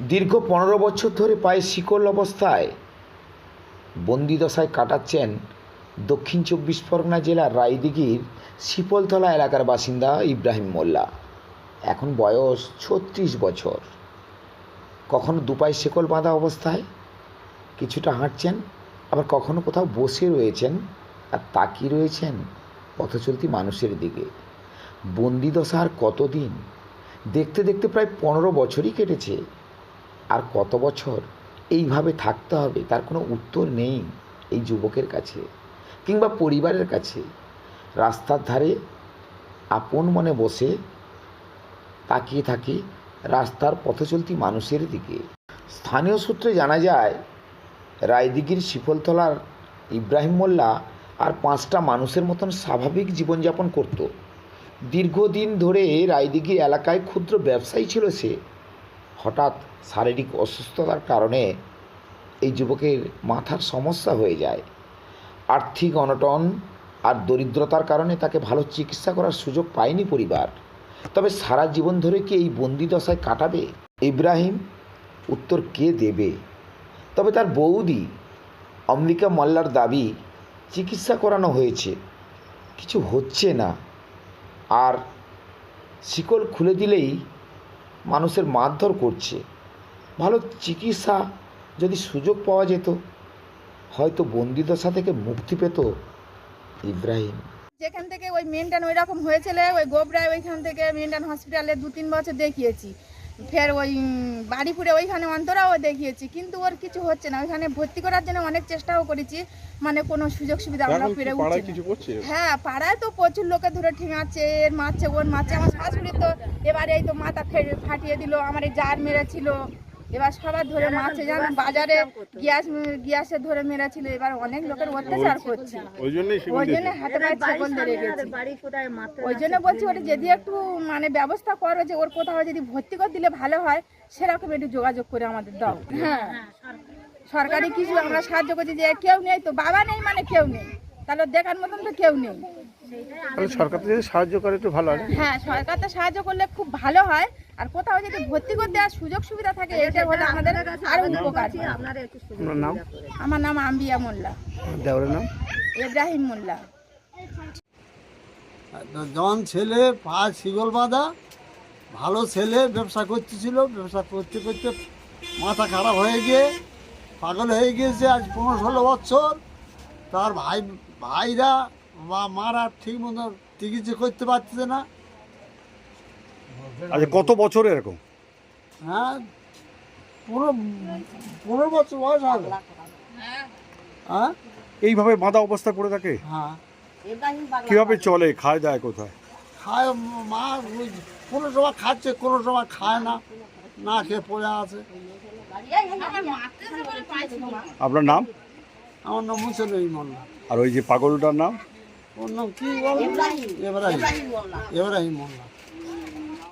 দীর্ঘ পনেরো বছর ধরে পায়ে শিকল অবস্থায় বন্দিদশায় কাটাচ্ছেন দক্ষিণ চব্বিশ পরগনা জেলার রায়দিঘির শিপলতলা এলাকার বাসিন্দা ইব্রাহিম মোল্লা। এখন বয়স ছত্রিশ বছর। কখনো দুপায়ে শিকল বাঁধা অবস্থায় কিছুটা হাঁটছেন, আবার কখনো কোথাও বসে রয়েছেন আর তাকিয়ে রয়েছেন পথচলতি মানুষের দিকে। বন্দিদশা আর কতদিন? দেখতে দেখতে প্রায় পনেরো বছরই কেটেছে। আর কত বছর এইভাবে থাকতে হবে, তার কোনো উত্তর নেই এই যুবকের কাছে কিংবা পরিবারের কাছে। রাস্তার ধারে আপন মনে বসে তাকিয়ে থাকি রাস্তার পথে চলতি মানুষের দিকে। স্থানীয় সূত্রে জানা যায়, রায়দিঘির শিফলতলার ইব্রাহিম মোল্লা আর পাঁচটা মানুষের মতন স্বাভাবিক জীবনযাপন করত। দীর্ঘদিন ধরে রায়দিঘি এলাকায় ক্ষুদ্র ব্যবসায়ী ছিল সে। হঠাৎ শারীরিক অসুস্থতার কারণে এই যুবকের মাথার সমস্যা হয়ে যায়। আর্থিক অনটন আর দরিদ্রতার কারণে তাকে ভালো চিকিৎসা করার সুযোগ পায়নি পরিবার। তবে সারা জীবন ধরে কি এই বন্দি দশায় কাটাবে? ইব্রাহিম উত্তর কে দেবে? তবে তার বৌদি অম্বিকা মোল্লার দাবি, চিকিৎসা করানো হয়েছে, কিছু হচ্ছে না। আর শিকল খুলে দিলেই মানুষের মারধর করছে। ভালো চিকিৎসা যদি সুযোগ পাওয়া যেত, হয়তো বন্দিদশা থেকে মুক্তি পেত ইব্রাহিম। যেখান থেকে ওই মেনটান ওই রকম হয়েছিল, ওই গোবরায় ওইখান থেকে মেনটান হসপিটালে দু তিন বছর দেখিয়েছি। ফের ওই বাড়িপুরে ওইখানে অন্তরাও দেখিয়েছি কিন্তু ওর কিছু হচ্ছে না। ওইখানে ভর্তি করার জন্য অনেক চেষ্টাও করেছি মানে কোনো সুযোগ সুবিধা আমরা ফিরে পেরে উঠছি হ্যাঁ পাড়ায় তো প্রচুর লোকে ধরে ঠেঙাচ্ছে এর মারছে ওর মারছে। আমার শাশুড়ি তো এবারে এই তো মাথা ফাটিয়ে দিল আমার এই জার মেরেছিল। এবার সবার ধরে মারছে জানো বাজারে গ্যাস গ্যাসে ধরে মেরেছিল এবার অনেক লোকের অত্যাচার করছে। ওই জন্য হাতে পায়ে ছাগল ধরে গেছে। ওই জন্য বলছি ওটা যদি একটু মানে ব্যবস্থা করো যে ওর কোথাও যদি ভর্তি করে দিলে ভালো হয় সেরকম একটু যোগাযোগ করে আমাদের দাও। হ্যাঁ। সরকারি। কিছু আমরা সাহায্য করছি যে কেউ নেই তো বাবা নেই মানে কেউ নেই। তাহলে দেখার মতন তো কেউ নেই। সরকার যদি সাহায্য করে একটু ভালো হয়। হ্যাঁ সরকার তো সাহায্য করলে খুব ভালো হয়। আর কোথাও যদি ভর্তি করতে দেওয়ার সুযোগ সুবিধা থাকে এটা হলে আমাদের আরও উপকার। আপনার নাম? আমার নাম আম্বিয়া মোল্লা। দেওয়ারের নাম? ইব্রাহিম মোল্লা। যখন ছেলে পা শিগল বাঁধা ভালো ছেলে ব্যবসা করতেছিল ব্যবসা করতে করতে মাথা খারাপ হয়ে গিয়ে পাগল হয়ে গিয়েছে আজ পনেরো ষোলো বছর। তার ভাই ভাইরা বা মারা ঠিক মতো চিকিৎসা করতে পারতেছে না। আচ্ছা কত বছর এরকম? হ্যাঁ পনেরো পনেরো বছর বয়স হবে। হ্যাঁ? এইভাবে বাঁধা অবস্থা করে থাকে? হ্যাঁ। কীভাবে চলে? খায় দায় কোথায়? খায় মা কোনো সময় খাচ্ছে কোনো সময় খায় না। না খেয়ে পড়ে আছে। আপনার নাম? আমার নাম মুসলিম মোল্লা আর ওই যে পাগলটার নাম? ওর নাম কি বল? এবারাহিম এবারাহিম মোল্লা